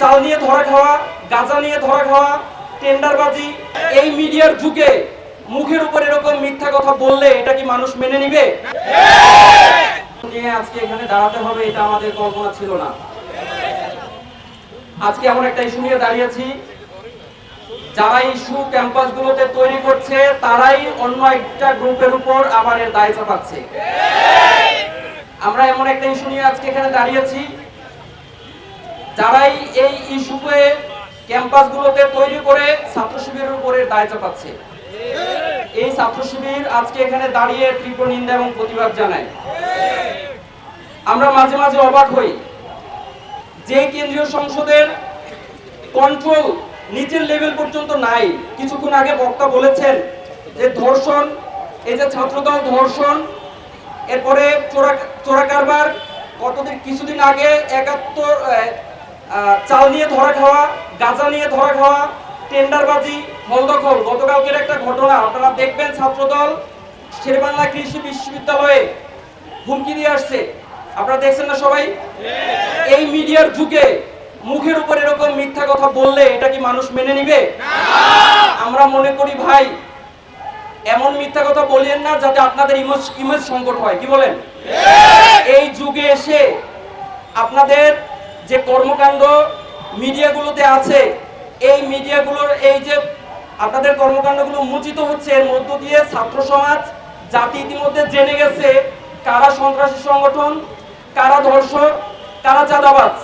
চাল নিয়ে ধরা খাওয়া, গাঁজা নিয়ে ধরা খাওয়া, টেন্ডারবাজি, এই মিডিয়ার যুগে মুখের উপর এরকম মিথ্যা কথা বললে এটা কি মানুষ মেনে নিবে? আজকে এখানে দাঁড়াতে হবে, এটা আমাদের কল্পনা ছিল না। আজকে এমন একটা ইস্যু নিয়ে দাঁড়িয়েছি যারা ইস্যু ক্যাম্পাসগুলোতে তৈরি করছে, তারাই অন্য একটা গ্রুপের উপর আবার দায় চাপাচ্ছে। আমরা এমন একটা ইস্যু নিয়ে আজকে এখানে দাঁড়িয়েছি যারাই এই ইস্যুকে ক্যাম্পাসগুলোতে তৈরি করে ছাত্র শিবিরের উপরে দায় চাপাচ্ছে। এই ছাত্র শিবির আজকে এখানে দাঁড়িয়ে তীব্র নিন্দা এবং প্রতিবাদ জানায়। আমরা মাঝে মাঝে অবাক হই যে কেন্দ্রীয় সংসদের কন্ট্রোল নিচের লেভেল পর্যন্ত নাই। কিছুক্ষণ আগে বক্তা বলেছেন যে ধর্ষণ, এই যে ছাত্রদল ধর্ষণ, এরপরে চোরা চোরা কারবার কতদিন কিছুদিন আগে একাত্তর চাল নিয়ে ধরা খাওয়া, গাঁজা নিয়ে ধরা খাওয়া, টেন্ডারবাজি, হলদখল। গতকালকের একটা ঘটনা, আপনারা দেখবেন ছাত্রদল, শেরবাংলা কৃষি বিশ্ববিদ্যালয়ে হুমকি দিয়ে আসছে। আপনারা দেখছেন না সবাই? এই মিডিয়ার যুগে মুখের উপর এরকম মিথ্যা কথা বললে এটা কি মানুষ মেনে নিবে? আমরা মনে করি, ভাই, এমন মিথ্যা কথা বলিয়েন না যাতে আপনাদের ইমেজ সংকট হয়। কি বলেন? এই যুগে এসে আপনাদের যে কর্মকাণ্ড মিডিয়াগুলোতে আছে, এই মিডিয়াগুলোর এই যে আপনাদের কর্মকাণ্ডগুলো মুচিত হচ্ছে, এর মধ্য দিয়ে ছাত্র সমাজ, জাতি ইতিমধ্যে জেনে গেছে কারা সন্ত্রাসী সংগঠন, কারা ধর্ষক, কারা চাঁদাবাজ।